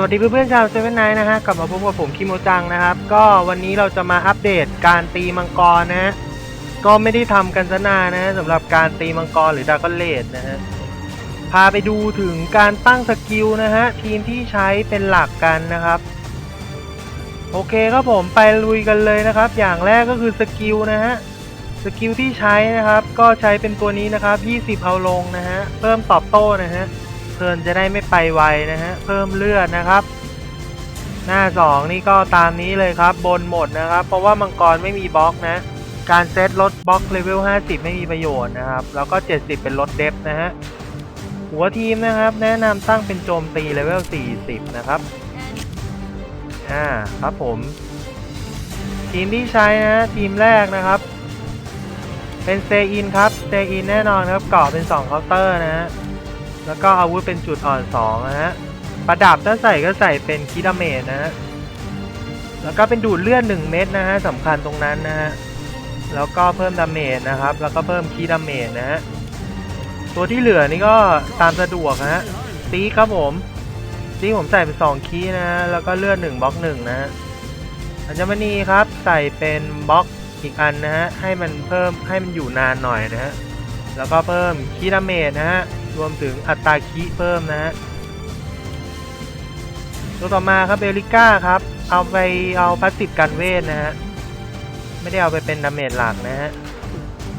วัสดีเพื่อนๆชาวเซเว่นไนนะฮะกลับมาพบกับผมคิโมจังนะครับ ก็วันนี้เราจะมาอัปเดตการตีมังกรนะฮะก็ไม่ได้ทำกันซะนานนะสำหรับการตีมังกรหรือดากอนเลดนะฮะพาไปดูถึงการตั้งสกิลนะฮะทีมที่ใช้เป็นหลักกันนะครับ โอเคครับผมไปลุยกันเลยนะครับ อย่างแรกก็คือสกิลนะฮะสกิลที่ใช้นะครับ ก็ใช้เป็นตัวนี้นะครับ 20เอาลงนะฮะเพิ่มตอบโต้นะฮะ เพลินจะได้ไม่ไปไวนะฮะ เพิ่มเลือดนะครับ หน้า 2 นี่ก็ตามนี้เลยครับ บนหมดนะครับ เพราะว่ามังกรไม่มีบล็อกนะ การเซตลดบล็อกเลเวล 50 ไม่มีประโยชน์นะครับ แล้วก็ 70 เป็นลดเดฟนะฮะ หัวทีมนะครับ แนะนำตั้งเป็นโจมตีเลเวล 40 นะครับอ่าครับผม ทีมที่ใช้นะทีมแรกนะครับเป็นเซอินครับเซอินแน่นอนครับเกาะเป็น 2 เคาน์เตอร์นะฮะ แล้วก็อาวุธเป็นจุดอ่อน2นะฮะ ประดับถ้าใส่ก็ใส่เป็นคิดาเมจนะฮะ แล้วก็เป็นดูดเลือด1เม็ดนะฮะสำคัญตรงนั้นนะฮะ แล้วก็เพิ่มดาเมจนะครับ แล้วก็เพิ่มคีดาเมจนะฮะ ตัวที่เหลือนี่ก็ตามสะดวกนะฮะซีครับผมซีผมใส่เป็น2คีนะฮะ แล้วก็เลือด1บล็อก1นะฮะอัญมณีครับใส่เป็นบล็อกอีกอันนะฮะให้มันเพิ่มให้มันอยู่นานหน่อยนะฮะแล้วก็เพิ่มคีดาเมจนะฮะ รวมถึงอัตราคีเพิ่มนะฮะตัวต่อมาครับเบลิก้าครับ เอาไปเอาพาสติฟกันเวทนะฮะ ไม่ได้เอาไปเป็นดาเมจหลักนะฮะ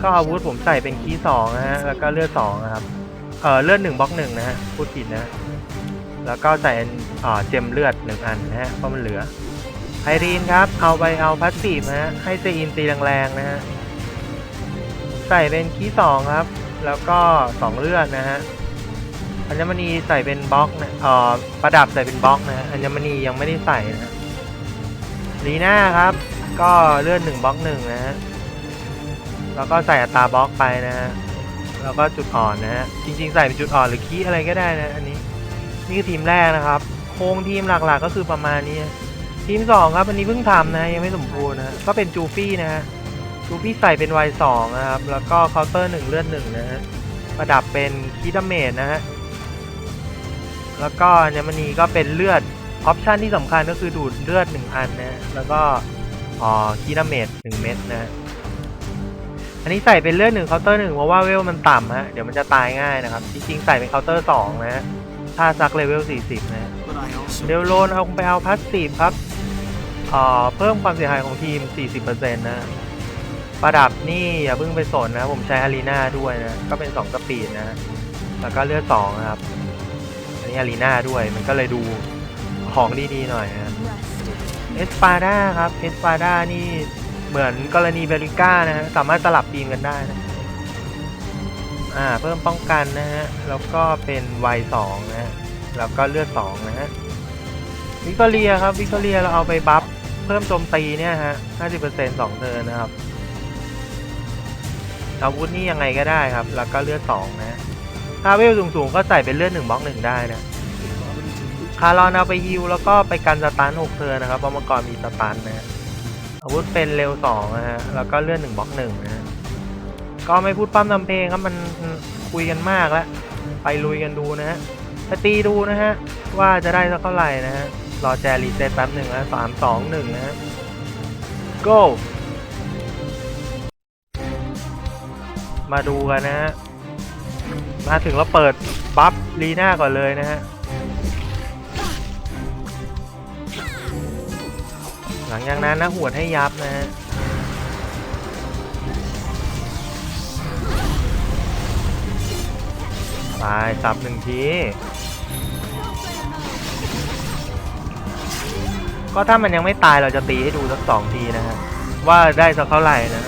ก็อาวุธผมใส่เป็นคีสองนะฮะ แล้วก็เลือดสองครับ เออเลือดหนึ่งบล็อกหนึ่งนะฮะ พูดผิดนะ แล้วก็ใส่เอ่อเจมเลือดหนึ่งอันนะฮะ เพราะมันเหลือไพรีนครับ เอาไปเอาพาสซีฟนะฮะ ให้เซอินตีแรงๆนะฮะ ใส่เป็นคีสองครับ แล้วก็สองเลือดนะฮะอัญมณีใส่เป็นบล็อกนะเอ่อประดับใส่เป็นบล็อกนะฮะอัญมณียังไม่ได้ใส่นะฮะลีน่าครับ ก็เลือดหนึ่งบล็อกหนึ่งนะฮะแล้วก็ใส่อัตราบล็อกไปนะฮะแล้วก็จุดอ่อนนะฮะจริง ๆ ใส่เป็นจุดอ่อนหรือคีอะไรก็ได้นะอันนี้นี่คือทีมแรกนะครับ โครงทีมหลักๆก็คือประมาณนี้ ทีมสองครับอันนี้เพิ่งทำนะยังไม่สมบูรณ์นะก็เป็นจูฟี่นะฮะ จูฟี่ใส่เป็นวัยสองนะครับ แล้วก็เคาน์เตอร์หนึ่งเลือดหนึ่งนะฮะ ประดับเป็นคีดาเมจนะฮะ แล้วก็อัญมณีก็เป็นเลือด ออปชันที่สำคัญก็คือดูดเลือดหนึ่งอันนะ แล้วก็อ๋อคีดาเมจหนึ่งเม็ดนะฮะอันนี้ใส่เป็นเลือดหนึ่งเคาน์เตอร์หนึ่งเพราะว่าเวลมันต่ำฮะ เดี๋ยวมันจะตายง่ายนะครับ จริงๆใส่เป็นเคาน์เตอร์สองนะฮะถ้าซักเลเวลสี่สิบนะเดลโลนเอาไปเอาพาสซีฟครับอ่อเพิ่มความเสียหายของทีม 40%นะ ประดับนี่อย่าเพิ่งไปสนนะผมใช้อารีนาด้วยนะ ก็เป็น 2 สปีดนะ แล้วก็เลือด2ครับ อันนี้อารีนาด้วย มันก็เลยดูของดีๆหน่อยนะเอสปาดาครับเอสปาดานี่เหมือนกรณีเบริก้านะฮะสามารถสลับทีมกันได้นะอ่าเพิ่มป้องกันนะฮะ แล้วก็เป็นวัยสองนะฮะแล้วก็เลือดสองนะฮะวิกตอเรียครับวิกตอเรียเราเอาไปบัฟเพิ่มโจมตีเนี่ยฮะ 50%สองเทินนะครับ อาวุธนี่ยังไงก็ได้ครับ แล้วก็เลือดสองนะ ถ้าเวลสูงๆก็ใส่เป็นเลือดหนึ่งบล็อกหนึ่งได้นะ คารอนเอาไปฮิวแล้วก็ไปกันสตันหกเทิร์นะครับเพราะเมื่อก่อนมีสตันนะอาวุธเป็นเร็วสองนะฮะ แล้วก็เลือดหนึ่งบล็อกหนึ่งนะฮะก็ไม่พูดปั้มทำเพลงครับมันคุยกันมากแล้ว ไปลุยกันดูนะฮะไปตีดูนะฮะ ว่าจะได้สักเท่าไหร่นะฮะ รอแจรีเซ็ตแป๊บหนึ่งนะสามสองหนึ่งนะฮะ go มาดูกันนะฮะ มาถึงเราเปิดบัฟลีน่าก่อนเลยนะฮะ หลังจากนั้นนะหวดให้ยับนะฮะตายสับหนึ่งที ก็ถ้ามันยังไม่ตายเราจะตีให้ดูสักสองทีนะฮะ ว่าได้สักเท่าไหร่นะ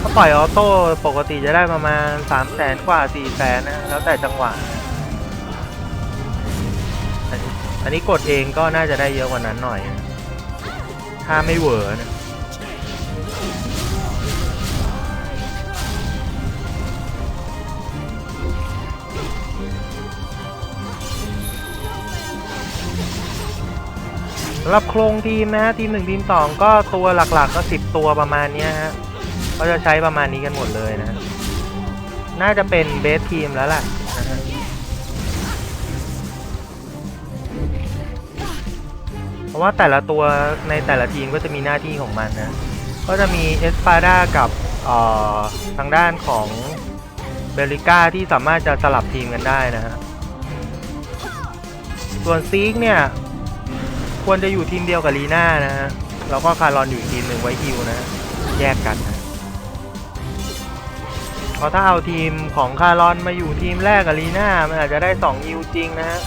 ถ้าปล่อยออโต้ปกติจะได้ประมาณสามแสนกว่าสี่แสนนะ แล้วแต่จังหวะ อันนี้กดเองก็น่าจะได้เยอะกว่านั้นหน่อย ถ้าไม่เหวอนะสำหรับโครงทีมนะฮะทีมหนึ่งทีมสองก็ตัวหลักๆก็สิบตัวประมาณนี้ฮะ ก็จะใช้ประมาณนี้กันหมดเลยนะ น่าจะเป็นเบสทีมแล้วแหละนะฮะราะว่าแต่ละตัวในแต่ละทีมก็จะมีหน้าที่ของมันนะ ก็จะมีเอสปาดากับทางด้านของเบลิก้าที่สามารถจะสลับทีมกันได้นะฮะ ส่วนซีกเนี่ย ควรจะอยู่ทีมเดียวกับลีน่านะฮะ แล้วก็คารอนอยู่ทีมหนึ่งไว้ฮิวนะ แยกกันนะ เพราะถ้าเอาทีมของคารอนมาอยู่ทีมแรกกับลีน่ามันอาจจะได้2ฮิวจริงนะฮะ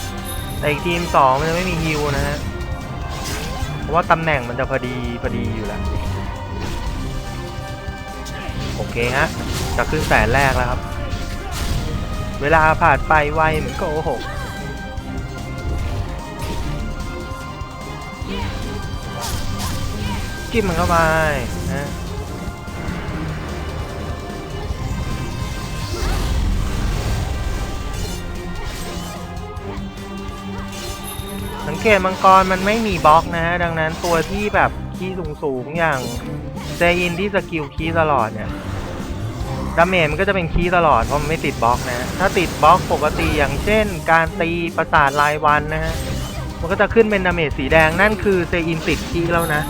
แต่อีกทีม 2 มันจะไม่มีฮิวนะฮะ เพราะว่าตำแหน่งมันจะพอดีพอดีอยู่แล้ว โอเคฮะ จะขึ้นแสนแรกแล้วครับ เวลาผ่านไปไวเหมือนโกหกจิ้มมันเข้าไปนะ สังเกตมังกรมันไม่มีบล็อกนะฮะดังนั้นตัวที่แบบคีย์สูงอย่างเซอินที่สกิลคีตลอดเนี่ยดาเมจมันก็จะเป็นคีตลอดเพราะมันไม่ติดบล็อกนะ ถ้าติดบล็อกปกติอย่างเช่น การตีประสาทรายวันนะฮะมันก็จะขึ้นเป็นดาเมจสีแดงนั่นคือเซอินติดคีแล้วนะ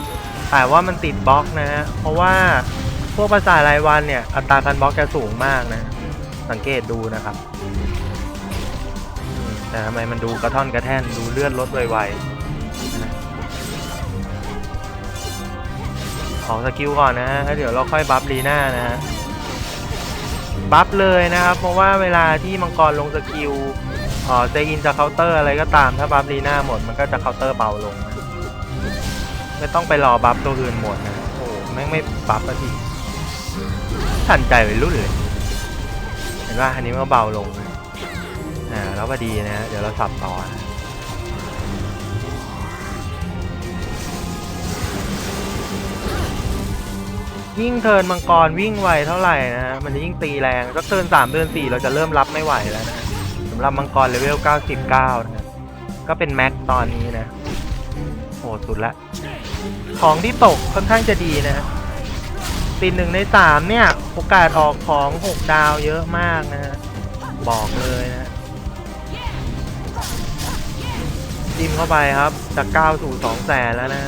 แต่ว่ามันติดบล็อกนะฮะเพราะว่าพวกประสาทรายวันเนี่ยอัตราการบล็อกจะสูงมากนะ สังเกตดูนะครับ แต่ทำไมมันดูกระท่อนกระแท่นดูเลื่อนลดไวๆนะออกสกิลก่อนนะฮะเดี๋ยวเราค่อยบัฟลีน่านะฮะบัฟเลยนะครับเพราะว่าเวลาที่มังกรลงสกิลเอ่อเซอินจะเคาน์เตอร์อะไรก็ตามถ้าบัฟลีน่าหมดมันก็จะเคาน์เตอร์เบาลงนะไม่ต้องไปรอบัฟตัวอื่นหมดนะโอ้แม่งไม่บัฟสักทีทันใจไปรุ่นเลยเห็นว่าอันนี้มันก็เบาลงนะ อ่าแล้วพอดีนะเดี๋ยวเราสับต่อนะยิ่งเทิร์นมังกรวิ่งไวเท่าไหร่นะฮะมันจะยิ่งตีแรงก็เทิร์นสามเทิร์นสี่เราจะเริ่มรับไม่ไหวแล้วนะสำหรับมังกรเลเวล 99 นะฮะก็เป็นแม็กตอนนี้นะโหสุดละ ของที่ตกค่อนข้างจะดีนะติดหนึ่งในสามเนี่ย โอกาสออกของหกดาวเยอะมากนะบอกเลยนะ จิ้มเข้าไปครับ จาก9สู่2แสนแล้วนะ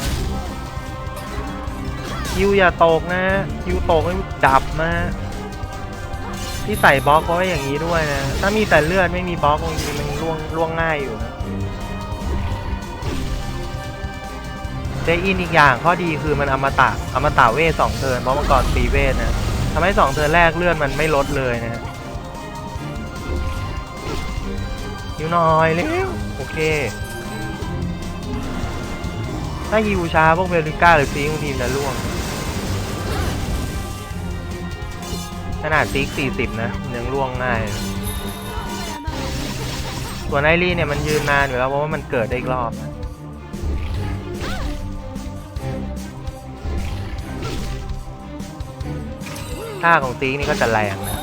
คิวอย่าตกนะ คิวตกให้ดับนะที่ใส่บล็อกเพราะว่าอย่างนี้ด้วยนะ ถ้ามีแต่เลือดไม่มีบล็อกบางทีมันล่วงล่วงง่ายอยู่นะเจอินอีกอย่างข้อดีคือมันอมตะอมตะเวทสองเทินเพราะเมื่อก่อนตีเวทนะทำให้สองเทินแรกเลือดมันไม่ลดเลยนะคิวหน่อยเร็วโอเค ถ้าฮิวช้าพวกเบลิก้าหรือซีงทีมจะล่วง ขนาดซีก40นะมันยังล่วงง่าย ส่วนไอรีเนี่ยมันยืนนานอยู่แล้วเพราะว่ามันเกิดได้อีกรอบนะท่าของซีกนี่ก็จะแรงนะ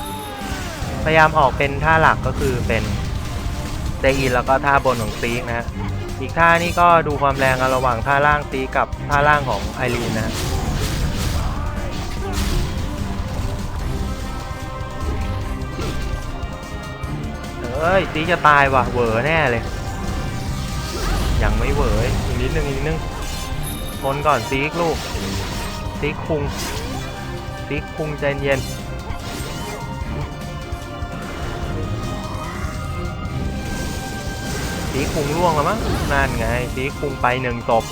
พยายามออกเป็นท่าหลักก็คือเป็นเซอินแล้วก็ท่าบนของซีกนะ อีกท่านี่ก็ดูความแรงกันระหว่างท่าล่างซีกับท่าล่างของไอรีนนะเอ้ยซีจะตายว่ะเวอแน่เลย ยังไม่เวออีกนิดนึงอีกนิดนึงทนก่อนซีกลูกซีคุงซีคุงใจเย็น สีคุงล่วงแล้วมั้งนั่นไงสีคุงไปหนึ่งศพ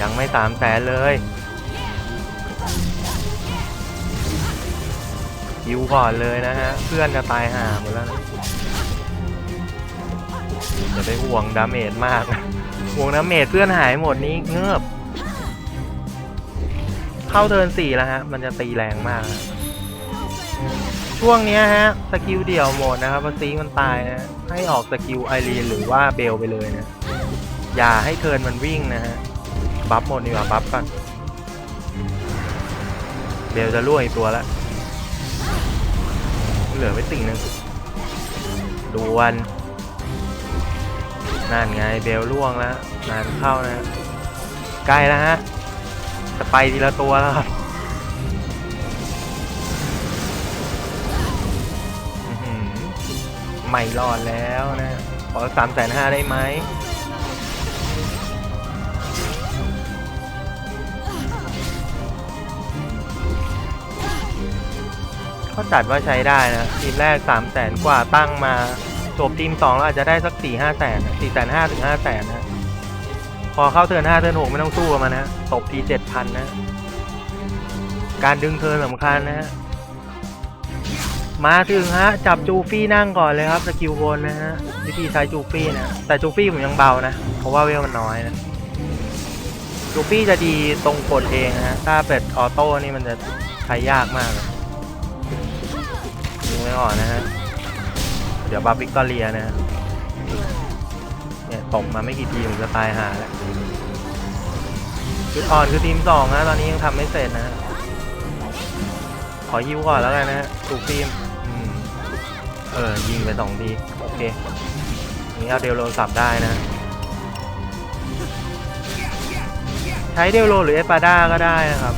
ยังไม่สามแสนเลยคิวก่อนเลยนะฮะ เพื่อนจะตายห่าหมดแล้วนะอย่าไปห่วงดาเมจมาก ห่วงดาเมจเพื่อนหายหมดนี้เงือบ เข้าเทินสี่แล้วฮะ มันจะตีแรงมากนะ ช่วงนี้ฮะสกิลเดี่ยวหมดนะครับพราะซีมันตายนะให้ออกสกิลไอรีนหรือว่าเบลไปเลยนะ อย่าให้เทิร์นมันวิ่งนะฮะบัฟหมดดีกว่าบัฟก่อนเบลจะล่วงอีกตัวแล้วเหลือไว้สิ่งหนึ่งดวนนั่นไงเบลล่วงแล้วนานเข้านะฮะใกล้แล้วฮะจะไปทีละตัวแล้วครับ ไม่รอดแล้วนะ ขอสามแสนห้าได้ไหมเขาจัดว่าใช้ได้นะทีมแรกสามแสนกว่าตั้งมาจบทีมสองเราอาจจะได้สักสี่ห้าแสนสี่แสนห้าถึงห้าแสนนะพอเข้าเทิร์นห้าเทิร์นหกไม่ต้องสู้กับมันนะตบทีเจ็ดพันนะ การดึงเทิร์นสำคัญนะฮะ มาถึงฮะ จับจูฟี่นั่งก่อนเลยครับสกิลบนนะฮะวิธีใช้จูฟี่นะ แต่จูฟี่ผมยังเบานะ เพราะว่าเวลมันน้อยนะ จูฟี่จะดีตรงกดเองนะฮะถ้าเป็ดออโต้นี่มันจะใช้ยากมากเลยดูไม่ออกนะฮะ เดี๋ยวบาร์บิกตอเรียนะเนี่ยตบมาไม่กี่ทีผมจะตายหาแล้วจุดอ่อนคือทีมสองนะ ตอนนี้ยังทำไม่เสร็จนะ ขอฮิวก่อนแล้วกันนะฮะถูกทีม เออ ยิงไปสองทีโอเคนี้เอาเดลโลสับได้นะ ใช้เดลโลหรือเอปาด้าก็ได้นะครับ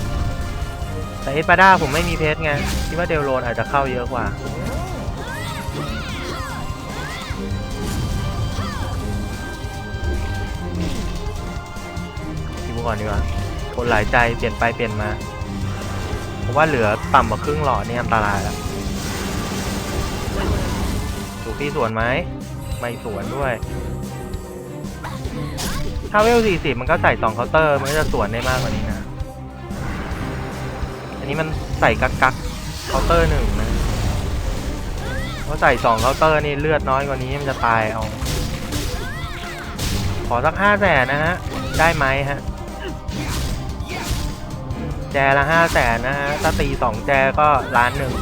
แต่เอปาด้าผมไม่มีเพชรไงคิดว่าเดลโลอาจจะเข้าเยอะกว่าคิวก่อนดีกว่าคนหลายใจเปลี่ยนไปเปลี่ยนมา เพราะว่าเหลือต่ำกว่าครึ่งหลอดนี่อันตรายแล้ว ถูกพี่สวนไหมไม่สวนด้วย ถ้าเวล40มันก็ใส่2เคาน์เตอร์ มันก็จะสวนได้มากกว่านี้นะ อันนี้มันใส่กักกักเคาน์เตอร์หนึ่งนะเพราะใส่2เคาน์เตอร์นี่เลือดน้อยกว่านี้มันจะตายเอา ขอสักห้าแสนนะฮะ ได้ไหมฮะ แจละห้าแสนนะฮะ ถ้าตีสองแจก็ล้านหนึ่ง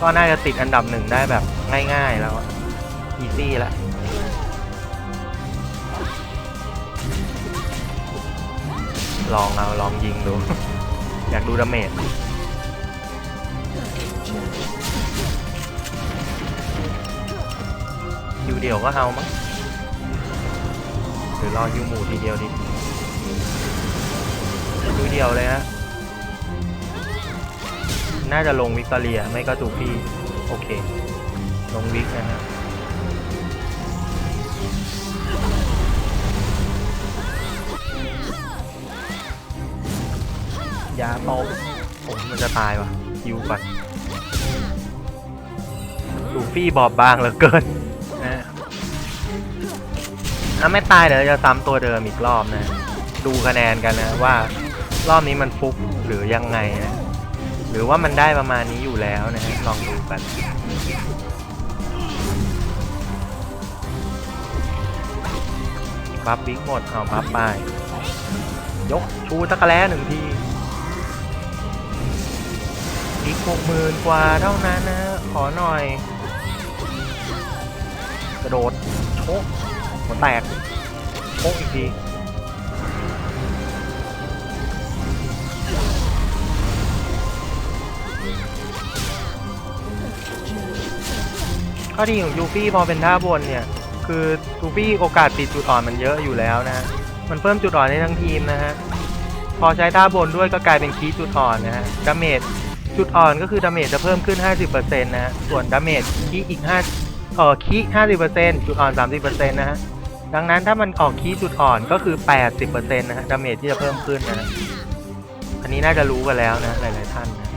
ก็น่าจะติดอันดับหนึ่งได้แบบง่ายๆแล้วอีซี่แล้วลองเอาลองยิงดู อยากดูดาเมจคิวเดียวก็เอามั้งหรือรอคิวหมู่ทีเดียวดิคิวเดียวเลยฮะ น่าจะลงวิกตอเรีย ไม่ก็จูฟี่โอเค ลงวิกนะฮะยาตบผมมันจะตายวะฮิวก่อนลูฟี่บอบบางเหลือเกินนะถ้าไม่ตายเดี๋ยวจะซ้ำตัวเดิมอีกรอบนะ ดูคะแนนกันนะว่า รอบนี้มันฟุกหรือยังไงนะ หรือว่ามันได้ประมาณนี้อยู่แล้วนะฮะลองดูกันบัฟบิ๊กหมดเอาบัฟไป ยกชูตะกะแล้หนึ่งทีอีกหกหมื่นกว่าเท่านั้นนะ ขอหน่อย กระโดด โชกหัวแตก โชกอีกที ข้อดีของยูฟี่พอเป็นท่าบนเนี่ย คือยูฟี่โอกาสติดจุดอ่อนมันเยอะอยู่แล้วนะฮะมันเพิ่มจุดอ่อนให้ทั้งทีมนะฮะพอใช้ท่าบนด้วยก็กลายเป็นคีย์จุดอ่อนนะฮะดาเมจจุดอ่อนก็คือดาเมจจะเพิ่มขึ้น 50%นะฮะส่วนดาเมจคีย์อีก5เอ่อคี50%จุดอ่อน 30%นะฮะดังนั้นถ้ามันออกคีย์จุดอ่อนก็คือ 80%นะฮะดาเมจที่จะเพิ่มขึ้นนะฮะอันนี้น่าจะรู้กันแล้วนะหลายๆท่านนะ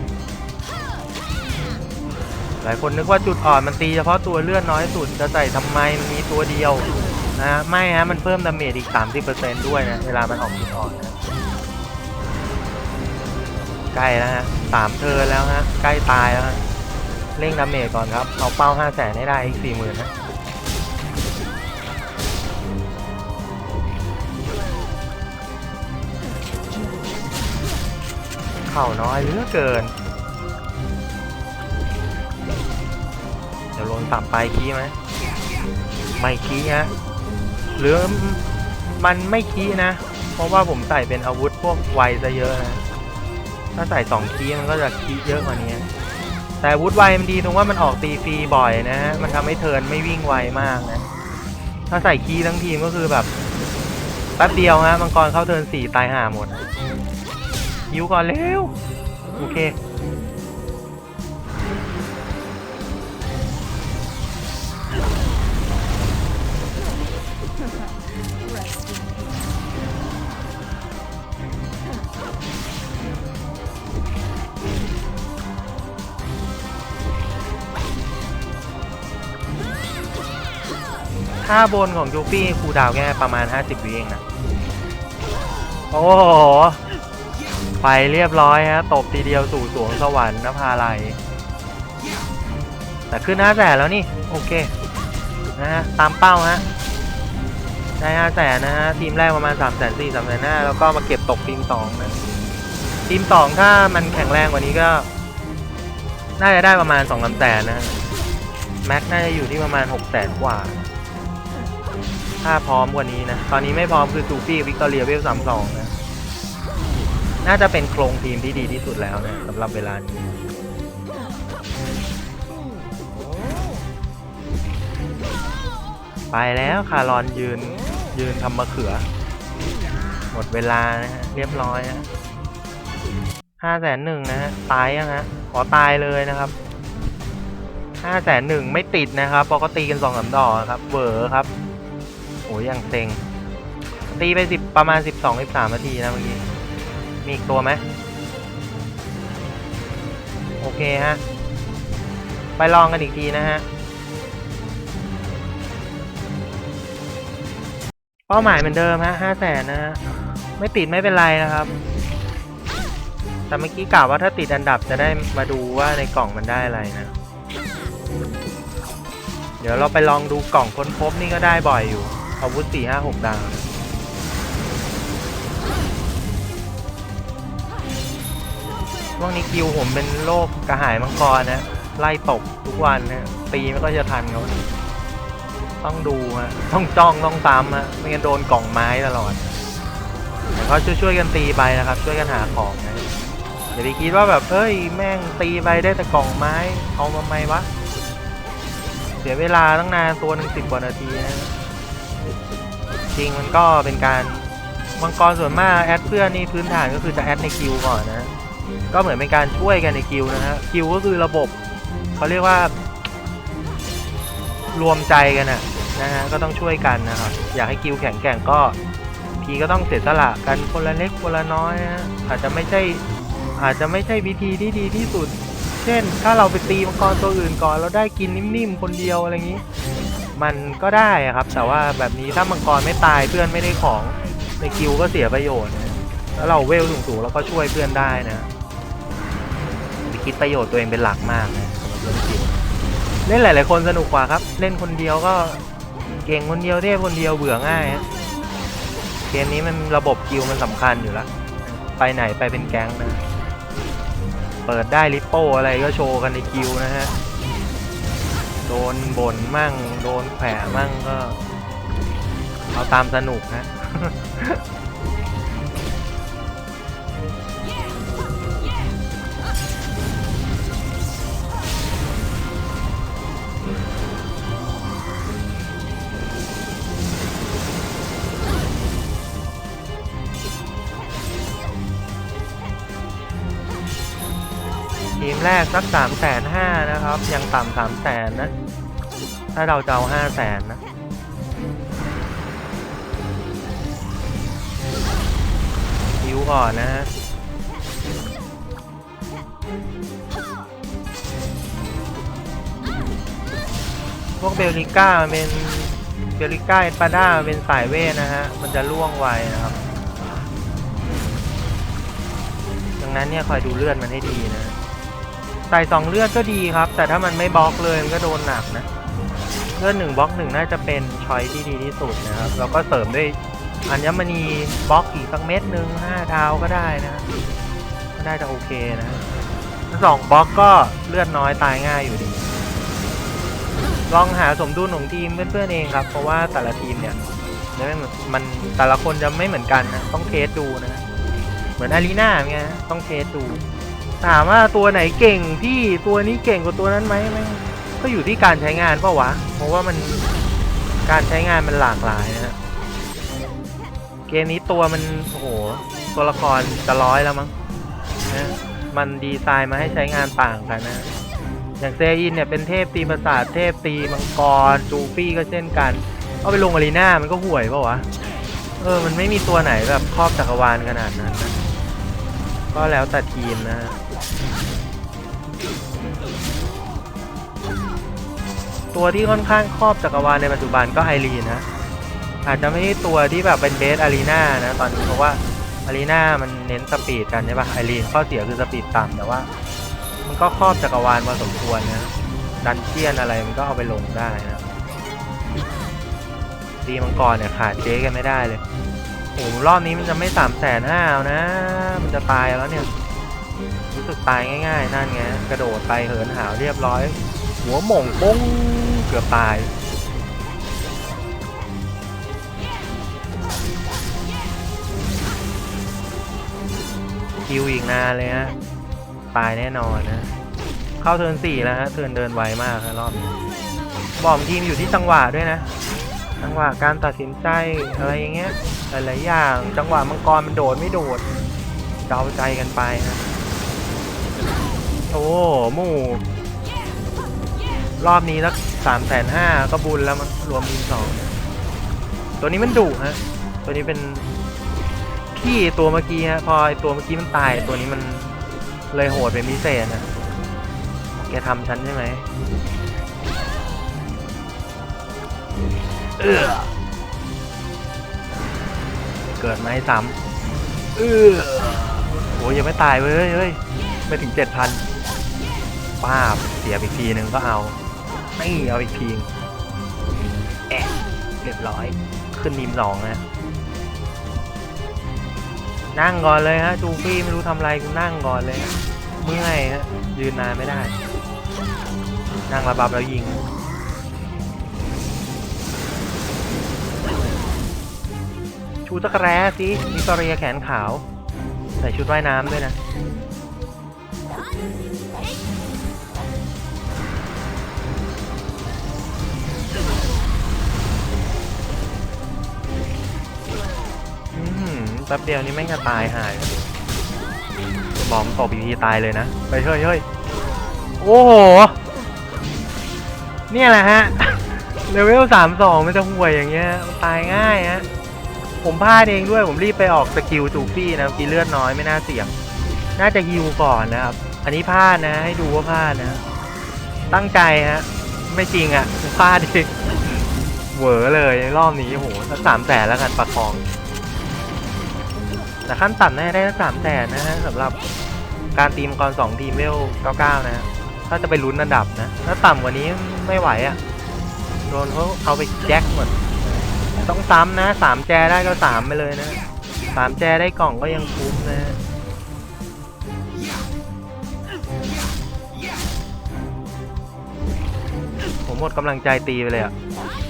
หลายคนนึกว่าจุดอ่อนมันตีเฉพาะตัวเลื่อดน้อยสุดจะใส่ทำไมมันมีตัวเดียวนะไม่ฮะมันเพิ่มดาเมจอีก 30%ด้วยนะ เวลามันออกจุดอ่อนนะใกล้แล้วฮะสามเทิร์นแล้วฮะ ใกล้ตายแล้วฮะ เร่งดาเมจก่อนครับ เอาเป้าห้าแสนให้ได้อีกสี่หมื่นนะเข่าน้อยเหลือเกิน เดี๋ยวโดนสับไปคีไหมไม่คี้ฮะหรือมันไม่คี้นะ เพราะว่าผมใส่เป็นอาวุธพวกไวซะเยอะนะ ถ้าใส่สองคีย์มันก็จะคีย์เยอะกว่านี้ แต่อาวุธไวมันดีตรงว่ามันออกตีฟรีบ่อยนะฮะ มันทำให้เทินไม่วิ่งไวมากนะ ถ้าใส่คีย์ทั้งทีมก็คือแบบแป๊บเดียวฮะมังกรเข้าเทินสี่ตายห่าหมดยิวก่อนเร็ว โอเค ท่าบนของยูฟี่คูดาวแค่ประมาณ 50 วิเองนะ โอ้โห ไปเรียบร้อยฮะ ตบทีเดียวสู่สวงสวรรค์นภาลัย แต่ขึ้นห้าแสนแล้วนี่ โอเค นะฮะ ตามเป้าฮะ ได้ห้าแสนนะฮะ ทีมแรกประมาณสามแสนสี่สามแสนห้าแล้วก็มาเก็บตกทีมสองนะทีมสองถ้ามันแข็งแรงกว่านี้ก็ น่าจะได้ประมาณสองสามแสนนะฮะแม็กน่าจะอยู่ที่ประมาณหกแสนกว่า ถ้าพร้อมกว่านี้นะ ตอนนี้ไม่พร้อมคือจูฟี่วิกตอเรียเวลสามสองนะ น่าจะเป็นโครงทีมที่ดีที่สุดแล้วนะสำหรับเวลานี้ไปแล้วคารอนยืนยืนทำมะเขือ หมดเวลานะฮะ เรียบร้อยฮะห้าแสนหนึ่งนะฮะ ตายยังฮะ ขอตายเลยนะครับห้าแสนหนึ่งไม่ติดนะครับเพราะเขาตีกันสองสามดอกครับเวอร์ครับ โอ้ยยังเซ็ง ตีไปสิบประมาณสิบสองสิบสามนาทีนะเมื่อกี้ มีอีกตัวไหม โอเคฮะ ไปลองกันอีกทีนะฮะ เป้าหมายเหมือนเดิมฮะห้าแสนนะฮะ ไม่ติดไม่เป็นไรนะครับ แต่เมื่อกี้กล่าวว่าถ้าติดอันดับจะได้มาดูว่าในกล่องมันได้อะไรนะเดี๋ยวเราไปลองดูกล่องค้นพบนี่ก็ได้บ่อยอยู่ อาวุธสี่ห้าหกดาวช่วงนี้คิวผมเป็นโรคกระหายมังกรนะ ไล่ตบทุกวันนะตีไม่ก็จะทันเขาต้องดูฮะต้องจ้องต้องตามฮะไม่งั้นโดนกล่องไม้ตลอดแต่ก็ช่วยๆกันตีไปนะครับ ช่วยกันหาของนะอย่าไปคิดว่าแบบเอ้ยแม่งตีไปได้แต่กล่องไม้เอามาไหมวะเสียเวลาตั้งนานตัวหนึ่งสิบกว่านาทีนะ จริงมันก็เป็นการมังกรส่วนมากแอดเพื่อนนี่พื้นฐานก็คือจะแอดในคิวก่อนนะ ก็เหมือนเป็นการช่วยกันในคิวนะฮะคิวก็คือระบบเขาเรียกว่า รวมใจกันนะนะฮะก็ต้องช่วยกันนะครับอยากให้คิวแข็งแกร่งก็พีก็ต้องเสียสละกันคนละเล็กคนละน้อยนะอาจจะไม่ใช่อาจจะไม่ใช่วิธีที่ดีที่สุด เช่น ถ้าเราไปตีมังกรตัวอื่นก่อนเราได้กินนิ่มๆคนเดียวอะไรอย่างนี้ มันก็ได้อะครับ แต่ว่าแบบนี้ถ้ามังกรไม่ตายเพื่อนไม่ได้ของในคิวก็เสียประโยชน์นะแล้วเราเวลสูงๆแล้วก็ช่วยเพื่อนได้นะไปคิดประโยชน์ตัวเองเป็นหลักมากนะเล่นคิวเล่นหลาย ๆ คนสนุกกว่าครับ เล่นคนเดียวก็เก่งคนเดียวเทพคนเดียวเบื่อง่ายเกมนี้มันระบบคิวมันสำคัญอยู่ล้วไปไหนไปเป็นแก๊งนะเปิดได้ลิปโป้อะไรก็โชว์กันในคิวนะฮะ โดนบ่นมั่ง โดนแผลมั่งก็ เอาตามสนุกนะทีมแรกสักสามแสนห้านะครับ ยังต่ำสามแสนนะ ถ้าเราจะเอาห้าแสนนะ คิวก่อนนะฮะพวกเบลลิก้าเป็นเบลลิก้าเอสปาด้าเป็นสายเวทนะฮะ มันจะล่วงไวนะครับ ดังนั้นเนี่ยคอยดูเลือดมันให้ดีนะใส่สองเลือดก็ดีครับ แต่ถ้ามันไม่บล็อกเลยมันก็โดนหนักนะ เลือดหนึ่งบล็อกหนึ่งน่าจะเป็นชอยที่ดีที่สุดนะครับ แล้วก็เสริมด้วยอัญมณีบล็อกอีกสักเม็ดหนึ่งห้าดาวก็ได้นะก็ได้จะโอเคนะสองบล็อกก็เลือดน้อยตายง่ายอยู่ดี ลองหาสมดุลของทีมเพื่อนๆเองครับ เพราะว่าแต่ละทีมเนี่ยไม่เหมือนมันแต่ละคนจะไม่เหมือนกันนะต้องเทสดูนะเหมือนอารีนาเงี้ยต้องเทสดูถามว่าตัวไหนเก่งพี่ตัวนี้เก่งกว่าตัวนั้นไหมไหม ก็อยู่ที่การใช้งานเปล่าวะ เพราะว่ามันการใช้งานมันหลากหลายนะฮะ เกมนี้ตัวมันโอ้โหตัวละครจะร้อยแล้วมั้งนะมันดีไซน์มาให้ใช้งานต่างกันนะ อย่างเซอินเนี่ยเป็นเทพตีประสาทเทพตีมังกรจูฟี่ก็เช่นกัน เอาไปลงอารีนามันก็ห่วยเปล่าวะ เออ มันไม่มีตัวไหนแบบครอบจักรวาลขนาดนั้นนะก็แล้วแต่ทีมนะฮะ ตัวที่ค่อนข้างครอบจักรวาลในปัจจุบันก็ไอรีนนะ อาจจะไม่ใช่ตัวที่แบบเป็นเบสอารีนานะตอนนี้เพราะว่าอารีนามันเน้นสปีดกันใช่ปะไอรีนข้อเสียคือสปีดต่ำแต่ว่า มันก็ครอบจักรวาลพอสมควรนะดันเจียนอะไรมันก็เอาไปลงได้นะตีมังกรเนี่ยขาดเจ๊กันไม่ได้เลยโอ้โหรอบนี้มันจะไม่สามแสนห้านะ มันจะตายแล้วเนี่ยรู้สึกตายง่าย ๆ นั่นไงกระโดดไปเหินหาวเรียบร้อย หัวหม่งป้ง กือบตาย คิวอีกนานเลยฮะ ตายแน่นอนนะ เข้าเทิร์นสี่แล้วฮะ เทิร์นเดินไวมากครับรอบนี้บอมทีมอยู่ที่จังหวะด้วยนะ จังหวะการตัดสินใจอะไรอย่างเงี้ย หลายๆอย่าง จังหวะมังกรมันโดดไม่โดด เดาใจกันไปนะ โอ้หมู่รอบนี้สัก สามแสนห้าก็บุญแล้วมันรวมทีมสองตัวนี้มันดุฮะ ตัวนี้เป็นพี่ตัวเมื่อกี้ฮะ พอตัวเมื่อกี้มันตาย ตัวนี้มันเลยโหดเป็นพิเศษนะแกทำฉันใช่ไหมเออเกิดไหมซ้ำเออโอ้ยยังไม่ตายเว้ยเฮ้ย ไม่ถึงเจ็ดพันป้าบเสียไปทีนึงก็เอา ไม่เอาอีกทีแอะเรียบร้อย ขึ้นทีมสองนะนั่งก่อนเลยฮะจูฟี่ไม่รู้ทำอะไรกูนั่งก่อนเลยฮะเมื่อยฮะยืนนานไม่ได้ นั่งระบับแล้วยิง ชูตะกร้สิวิกตอเรียแขนขาว ใส่ชุดว่ายน้ำด้วยนะ ป๊บเดียวนี่แม่งจะตายหายบอมตบอีกทีตายเลยนะไปเฮ้ยเฮ้ยโอ้โห เนี่ยแหละฮะเลเวลสามสองมันจะห่วยอย่างเงี้ยตายง่ายฮะผมพลาดเองด้วยผมรีบไปออกสกิลจูฟี่นะกีเลือดน้อยไม่น่าเสี่ยง น่าจะฮิวก่อนนะครับ อันนี้พลาดนะ ให้ดูว่าพลาดนะ ตั้งใจฮะ ไม่จริงอะ่ะพลาดเองเหวอเลยรอบนี้โอ้โหสักสามแสนแล้วกันประคอง แต่ขั้นต่ำน่าจะได้สามแสนนะฮะสำหรับการตีมกรสองทีมเวลเก้าเก้านะฮะถ้าจะไปลุ้นอันดับนะ ถ้าต่ำกว่านี้ไม่ไหวอะ่ะโดนเขาเอาไปแจ็คหมด ต้องซ้ำนะสามแจได้ก็สามไปเลยนะสามแจได้กล่องก็ยังคุ้มนะผมหมดกำลังใจตีไปเลยอะ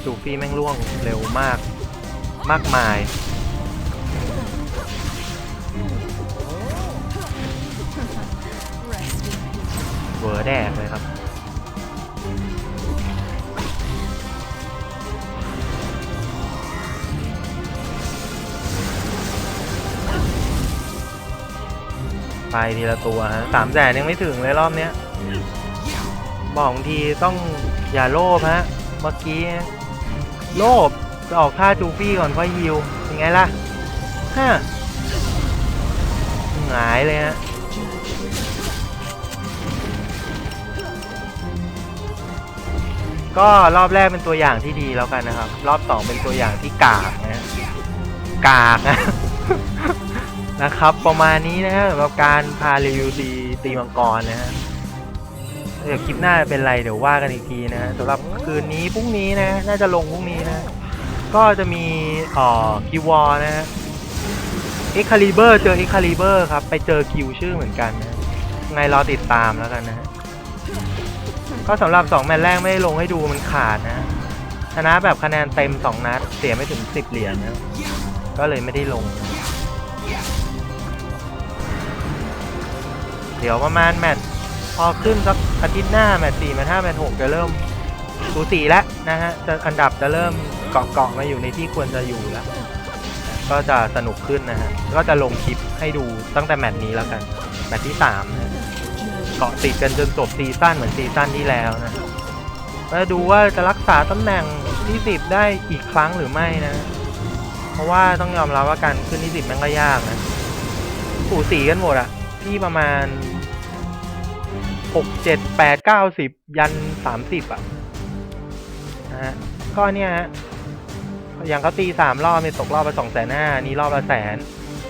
จูฟี่แม่งล่วงเร็วมาก มากมาย เวอร์แดกเลยครับ ไปทีละตัวฮะสามแสนยังไม่ถึงเลยรอบเนี้ย บอกทีต้องอย่าโลภฮะ เมื่อกี้ โลภจะออกค่าจูฟี่ก่อนค่อยฮิวยังไงล่ะฮะหงายเลยฮะ ก็รอบแรกเป็นตัวอย่างที่ดีแล้วกันนะครับ รอบสองเป็นตัวอย่างที่กากนะฮะกากนะนะครับ ประมาณนี้นะฮะสำหรับการพารีวิวตีตีมังกรนะฮะเดี๋ยวคลิปหน้าเป็นไรเดี๋ยวว่ากันอีกทีนะสำหรับคืนนี้พรุ่งนี้นะ น่าจะลงพรุ่งนี้นะ ก็จะมีอ่อคิววอนะฮะเอ็กคาลิเบอร์เจอเอ็กคาลิเบอร์ครับ ไปเจอคิวชื่อเหมือนกันนะไงรอติดตามแล้วกันนะ ก็สำหรับ 2 แมตช์แรกไม่ได้ลงให้ดูมันขาดนะ ชนะแบบคะแนนเต็ม 2 นัด เสียไม่ถึง 10 เหรียญนะ ก็เลยไม่ได้ลง เดี๋ยวประมาณแมตช์พอขึ้นสักอาทิตย์หน้าแมตช์4แมตช์5แมตช์6จะเริ่มสูสีแล้วนะฮะจะอันดับจะเริ่มเกาะเกาะมาอยู่ในที่ควรจะอยู่แล้ว ก็จะสนุกขึ้นนะฮะ ก็จะลงคลิปให้ดูตั้งแต่แมตช์นี้แล้วกัน แมตช์ที่3นะฮะ เกาะติดกันจนจบซีซั่นเหมือนซีซั่นที่แล้วนะมาดูว่าจะรักษาตำแหน่งที่สิบได้อีกครั้งหรือไม่นะ เพราะว่าต้องยอมรับว่าการขึ้นที่สิบมันก็ยากนะสูสีกันหมดอะที่ประมาณหกเจ็ดแปดเก้าสิบยันสามสิบอะฮะก็เนี่ยฮะอย่างเขาตีสามรอบเนี่ยตกรอบละสองแสนห้านี่รอบละแสน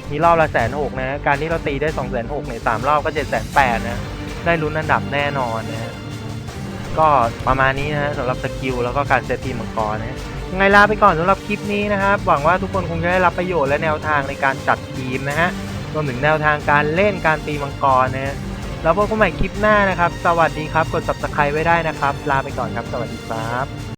นี่รอบละแสนหกนะฮะการที่เราตีได้สองแสนหกเนี่ยสามรอบก็เจ็ดแสนแปดนะ ได้ลุ้นอันดับแน่นอนนะฮะก็ประมาณนี้นะฮะสำหรับสกิลแล้วก็การเซตทีมมังกรนะยังไงลาไปก่อนสำหรับคลิปนี้นะครับ หวังว่าทุกคนคงจะได้รับประโยชน์และแนวทางในการจัดทีมนะฮะรวมถึงแนวทางการเล่นการตีมังกรนะฮะแล้วพบกันใหม่คลิปหน้านะครับ สวัสดีครับ กด subscribe ไว้ได้นะครับ ลาไปก่อนครับ สวัสดีครับ